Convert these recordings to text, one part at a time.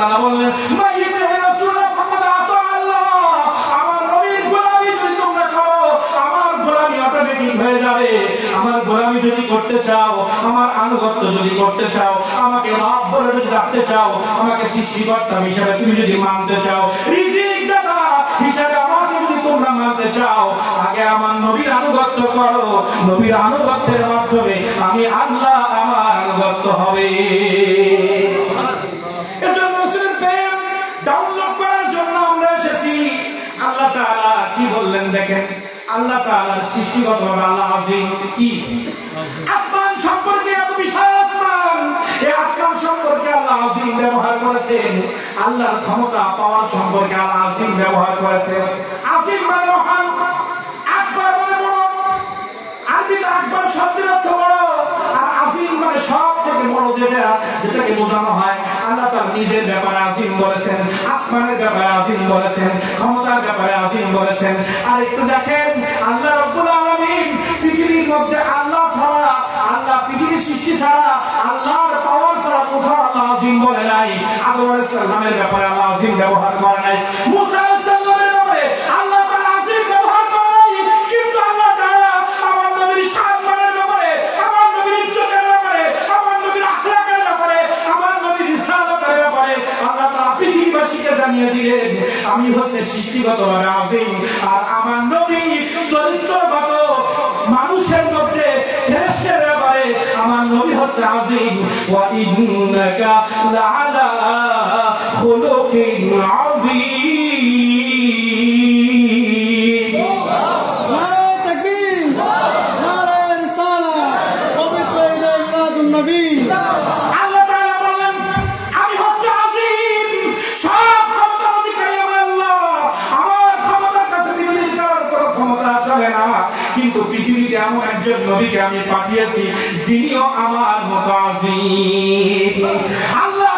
তাআলা বললেন তুমি যদি মানতে চাও রিজিক দাতা হিসেবে আমাকে তোমরা মানতে চাও, আগে আমার নবীর আনুগত্য করো। নবীর আনুগত্যের মাধ্যমে আমি আল্লাহ, আমার আনুগত্য হবে। আল্লাহ তাআলার সৃষ্টিগতভাবে আল্লাহ আজিম কি? আসমান সম্পর্কে এত বিশাল আসমান। এই আসমান সম্পর্কে আল্লাহ আজিম ব্যবহার করেছেন। আল্লাহর ক্ষমতা পাওয়ার সম্পর্কে আল্লাহ আজিম ব্যবহার করেছেন। আজিম মানে মহান। আকবার মানে বড়। আরবিতে আকবর শব্দের অর্থ বড়। আর আজিম মানে সব থেকে বড় যেটা, যেটাকে বোঝানো হয়, আল্লাহ তার নিজের ব্যাপারে আজিম বলেছেন, আসমানের ব্যাপারে আজিম বলেছেন, ক্ষমতার ব্যাপারে আজিম বলেছেন। আর একটু দেখেন আল্লাহ রব্বুল আলমিন পৃথিবীর মধ্যে আল্লাহ ছাড়া, আল্লাহ পৃথিবীর সৃষ্টি ছাড়া, আল্লাহর পাওয়ার ছাড়া কোথাও আল্লাহ আজিম বলে নাই। আদম আলাইহিস সালামের ব্যাপারে আল্লাহ আজিম ব্যবহার করে নাই। মুসা আমি হচ্ছে সৃষ্টিগতভাবে আযীম আর আমার নবী চরিত্রগত মানুষের মধ্যে শ্রেষ্ঠের ব্যাপারে আমার নবী হচ্ছে আযীম ওয়া ইন্নাকা লাআলা খুলুকিন আযীম। এমন একজন নবীকে আমি পাঠিয়েছি, যিনিও আমার মতো আল্লাহ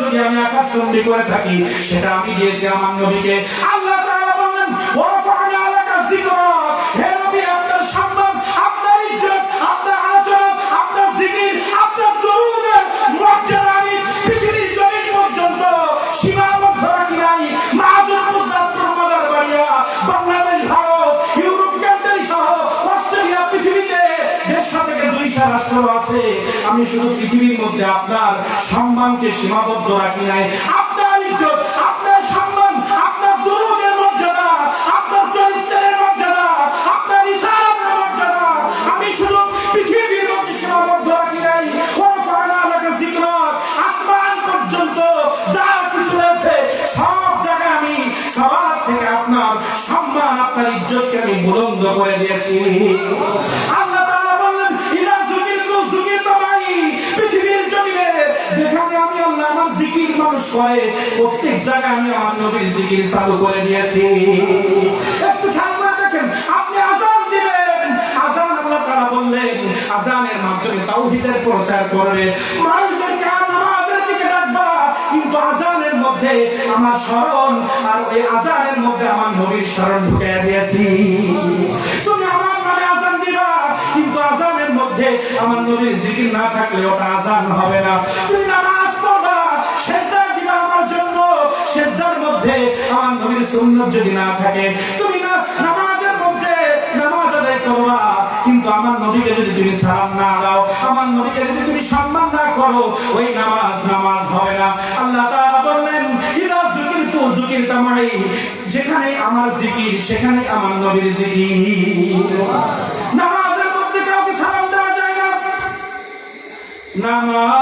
যদি আমি মহাব্বত করে থাকি সেটা আমি দিয়েছি আমার নবীকে। আল্লাহ বললেন ওয়ারফা'না লাকা যিকরাক আমি শুধু পৃথিবীর মধ্যে আপনার সম্মানকে সীমাবদ্ধ রাখি নাই। আপনার ইজ্জত, আপনার সম্মান, আপনার দুরুদের মর্যাদা, আপনার চরিত্রের মর্যাদা, আপনার ইশারাতের মর্যাদা, আমি শুধু পৃথিবীর মধ্যে সীমাবদ্ধ রাখি নাই। ওয়ারফা'না লাকা যিকরাক আসমান পর্যন্ত যা কিছু রয়েছে, সব জায়গায় আমি, সবার থেকে আপনার সম্মান, আপনার ইজ্জতকে আমি বুলন্দ করে দিয়েছি। জিকির মানুষ করে প্রত্যেক জায়গায় আমি আমার নবীর জিকির চালু করে দিয়েছি। একটু খেয়াল করে দেখেন, আপনি আজান দিবেন। আজান আল্লাহ তাআলা বললেন, আজানের মাধ্যমে তাওহীদের প্রচার করবে। মানুষদেরকে নামাজের দিকে ডাকবা, কিন্তু আজানের মধ্যে আমার স্মরণ আর ওই আজানের মধ্যে আমার নবীর স্মরণ ঢুকিয়ে দিয়েছি। তুমি আমার নামে আজান দিবা, কিন্তু আজানের মধ্যে আমার নবীর জিকির না থাকলে ওটা আজান হবে না। নবীর সুন্নত যদি না থাকে, তুমি না নামাজের মধ্যে নামাজ আদায় করবা কিন্তু আমার নবীকে যদি তুমি সালাম না দাও, আমার নবীকে যদি তুমি সম্মান না করো, ওই নামাজ নামাজ হবে না। আল্লাহ তাআলা বললেন, ইদা যুকিরতু যুকিরতা মাই যেখানে আমার জিকির সেখানে আমার নবীর জিকির। নামাজের মধ্যে কাউকে সালাম দেওয়া যায় না। নামাজের